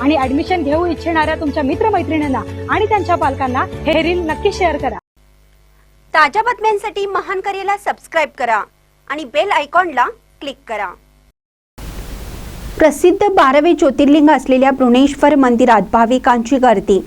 आणि ऍडमिशन घेऊ इच्छिणाऱ्या तुमच्या मित्रमैत्रिणींना आणि त्यांच्या पालकांना हे रील नक्की शेअर करा. ताज्या बातम्यांसाठी महान करेला सबस्क्राईब करा आणि बेल आयकॉनला क्लिक करा. प्रसिद्ध बारावे ज्योतिर्लिंग असलेल्या भ्रुणेश्वर मंदिरात भाविकांची गर्दी.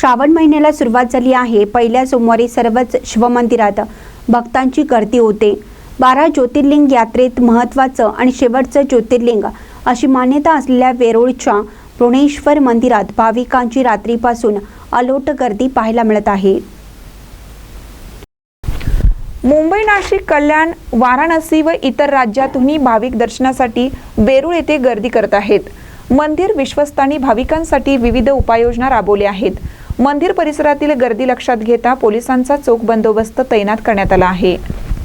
श्रावण महिन्याला सुरुवात झाली आहे. पहिल्या सोमवारी सर्वच शिवमंदिरात भक्तांची गर्दी होते. बारा ज्योतिर्लिंग यात्रेत महत्त्वाचं आणि शेवटचं ज्योतिर्लिंग अशी मान्यता असलेल्या वेरूळच्या पुणेश्वर मंदिरात भाविकांची रात्रीपासून अलोट गर्दी पाहायला मिळत आहे. मुंबई नाशिक कल्याण वाराणसी व इतर राज्यातूनही भाविक दर्शनासाठी वेरूळ येथे गर्दी करत आहेत. मंदिर विश्वस्तांनी भाविकांसाठी विविध उपाययोजना राबवल्या आहेत. मंदिर परिसरातील गर्दी लक्षात घेता पोलिसांचा चोख बंदोबस्त तैनात करण्यात आला आहे.